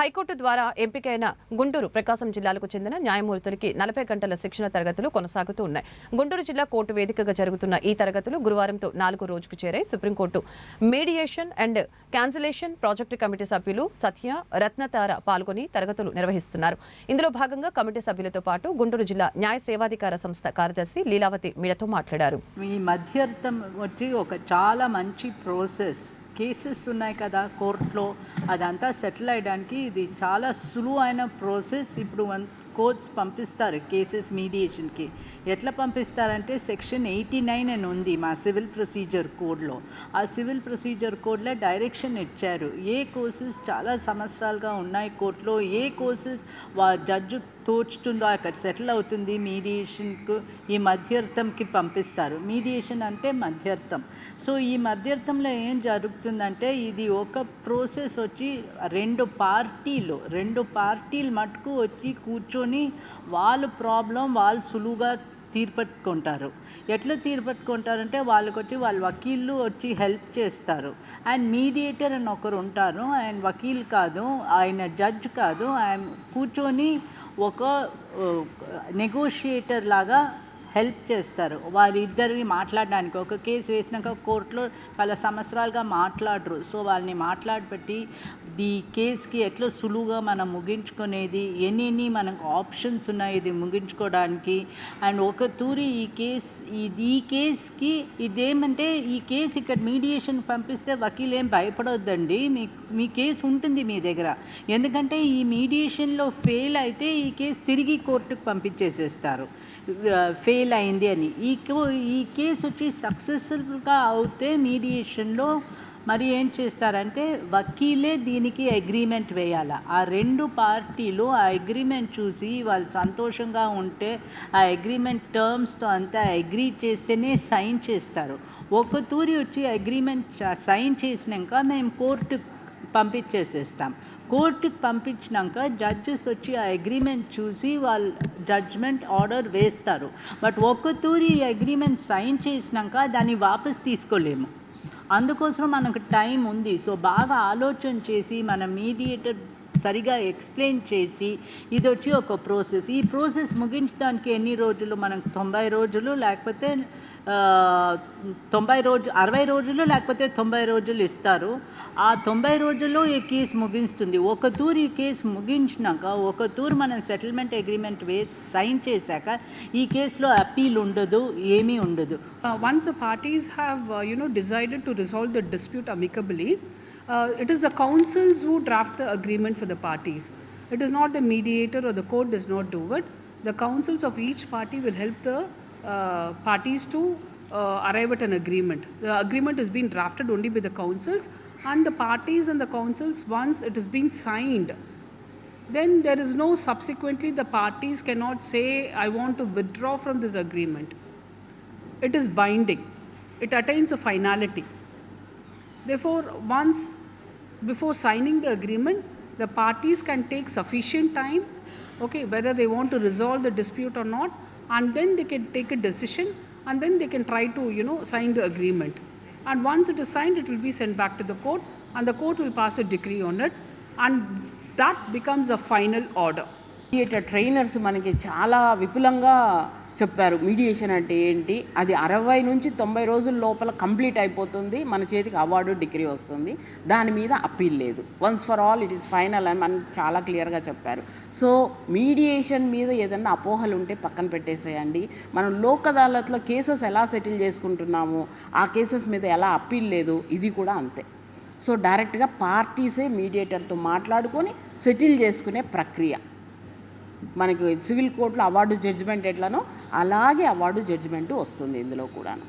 High court ద్వారా ఎంపికైన గుంటూరు ప్రకాశం జిల్లాలకు చెందిన న్యాయమూర్తులకి నలభై గంటల శిక్షణ తరగతులు కొనసాగుతూ ఉన్నాయి. గుంటూరు జిల్లా కోర్టు వేదికగా జరుగుతున్న ఈ తరగతులు గురువారంతో నాలుగు రోజుకు చేరాయి. Supreme court mediation and cancellation project committee సభ్యులు సత్య రత్నతార పాల్గొని తరగతులు నిర్వహిస్తున్నారు. ఇందులో భాగంగా కమిటీ సభ్యులతో పాటు గుంటూరు జిల్లా న్యాయ సేవాధికార సంస్థ కార్యదర్శి లీలావతి మీడతో మాట్లాడారు. ఈ మధ్యర్థం వచ్చి ఒక చాలా మంచి ప్రాసెస్ కేసెస్ ఉన్నాయి కదా కోర్టులో అదంతా సెటిల్ అయ్యడానికి ఇది చాలా సులువైన ప్రాసెస్ ఇప్పుడు వన్ కోర్ట్స్ పంపిస్తారు కేసెస్ మీడియేషన్కి ఎట్లా పంపిస్తారంటే సెక్షన్ ఎయిటీ నైన్ అని ఉంది మా సివిల్ ప్రొసీజర్ కోడ్లో ఆ సివిల్ ప్రొసీజర్ కోడ్లో డైరెక్షన్ ఇచ్చారు. ఏ కోర్సెస్ చాలా సంవత్సరాలుగా ఉన్నాయి కోర్టులో ఏ కోర్సెస్ వా జడ్జు తోచుతుందో అక్కడ సెటిల్ అవుతుంది మీడియేషన్కు ఈ మధ్యర్థంకి పంపిస్తారు. మీడియేషన్ అంటే మధ్యర్థం. సో ఈ మధ్యర్థంలో ఏం జరుగుతుందంటే ఇది ఒక ప్రోసెస్ వచ్చి రెండు పార్టీలు రెండు పార్టీలు మటుకు వచ్చి కూర్చొని వాళ్ళ ప్రాబ్లం వాళ్ళు సులువుగా తీర్పట్టుకుంటారు. ఎట్లా తీర్పట్టుకుంటారంటే వాళ్ళకి వచ్చి వాళ్ళ వకీళ్ళు వచ్చి హెల్ప్ చేస్తారు. అండ్ మీడియేటర్ అని ఒకరు ఉంటారు. ఆయన వకీల్ కాదు ఆయన జడ్జ్ కాదు ఆయన కూర్చొని ఒక నెగోషియేటర్ లాగా హెల్ప్ చేస్తారు. వాళ్ళిద్దరిని మాట్లాడడానికి. ఒక కేసు వేసినాక కోర్టులో వాళ్ళ సంవత్సరాలుగా మాట్లాడరు. సో వాళ్ళని మాట్లాడబెట్టి ఈ కేసుకి ఎట్లా సులువుగా మనం ముగించుకునేది ఎన్ని మనకు ఆప్షన్స్ ఉన్నాయి ఇది ముగించుకోవడానికి. అండ్ ఒక తూరి ఈ కేస్ ఇది ఈ కేసుకి ఇదేమంటే ఈ కేసు ఇక్కడ మీడియేషన్ పంపిస్తే వకీలు ఏం భయపడొద్దండి. మీ మీ కేసు ఉంటుంది మీ దగ్గర. ఎందుకంటే ఈ మీడియేషన్లో ఫెయిల్ అయితే ఈ కేసు తిరిగి కోర్టుకు పంపించేసేస్తారు. ఫెయిల్ అయింది అని. ఈ కో- ఈ కేసు వచ్చి సక్సెస్ఫుల్గా అవుతే మీడియేషన్లో మరి ఏం చేస్తారంటే వకీలే దీనికి అగ్రిమెంట్ వేయాలి? ఆ రెండు పార్టీలు ఆ అగ్రిమెంట్ చూసి వాళ్ళు సంతోషంగా ఉంటే ఆ అగ్రిమెంట్ టర్మ్స్తో అంతా అగ్రీ చేస్తేనే సైన్ చేస్తారు. ఒక్క తూరి వచ్చి అగ్రిమెంట్ సైన్ చేసినాక మేము కోర్టుకు పంపించేసేస్తాం. కోర్టుకి పంపించినాక జడ్జెస్ వచ్చి ఆ అగ్రిమెంట్ చూసి వాళ్ళు జడ్జ్మెంట్ ఆర్డర్ వేస్తారు. బట్ ఒక్క తూరి అగ్రిమెంట్ సైన్ చేసినాక దాన్ని వాపస్ తీసుకోలేము. అందుకోసం మనకు టైం ఉంది. సో బాగా ఆలోచన చేసి మన మీడియేటర్ సరిగా ఎక్స్ప్లెయిన్ చేసి ఇది వచ్చి ఒక ప్రాసెస్. ఈ ప్రాసెస్ ముగించడానికి ఎన్ని రోజులు? మనకు తొంభై రోజులు లేకపోతే తొంభై రోజు అరవై రోజులు లేకపోతే తొంభై రోజులు ఇస్తారు. ఆ తొంభై రోజుల్లో ఈ కేసు ముగిస్తుంది ఒక తూర్ ఈ కేసు ముగించినాక ఒక తూర్ మనం సెటిల్మెంట్ అగ్రిమెంట్ వేసి సైన్ చేశాక ఈ కేసులో అప్పీల్ ఉండదు ఏమీ ఉండదు. Once parties have you know decided to resolve the dispute amicably uh, it is the councils who draft the agreement for the parties. It is not the mediator or the court does not do it. The councils of each party will help the uh, parties to uh, arrive at an agreement. The agreement is being drafted only by the councils, and the parties and the councils, once it has been signed, then there is no subsequently the parties cannot say, I want to withdraw from this agreement it is binding it attains a finality therefore once before signing the agreement the parties can take sufficient time okay whether they want to resolve the dispute or not and then they can take a decision and then they can try to you know sign the agreement and once it is signed it will be sent back to the court and the court will pass a decree on it and that becomes a final order mediator trainers మనకి చాలా విపులంగా చెప్పారు. Mediation అంటే ఏంటి? అది అరవై నుంచి తొంభై రోజుల లోపల కంప్లీట్ అయిపోతుంది. మన చేతికి అవార్డు డిగ్రీ వస్తుంది. దాని మీద అప్పీల్ లేదు. Once for all it is final అని మనకి చాలా క్లియర్గా చెప్పారు. సో మీడియేషన్ మీద ఏదన్నా అపోహలు ఉంటే పక్కన పెట్టేసేయండి. మనం లోక్ అదాలత్లో కేసెస్ ఎలా సెటిల్ చేసుకుంటున్నాము? ఆ కేసెస్ మీద ఎలా అప్పీల్ లేదు? ఇది కూడా అంతే. సో డైరెక్ట్గా పార్టీసే మీడియేటర్తో మాట్లాడుకొని సెటిల్ చేసుకునే ప్రక్రియ. మనకి సివిల్ కోర్టులో అవార్డు జడ్జిమెంట్ ఎట్లనో అలాగే అవార్డు జడ్జిమెంట్ వస్తుంది ఇందులో కూడాను.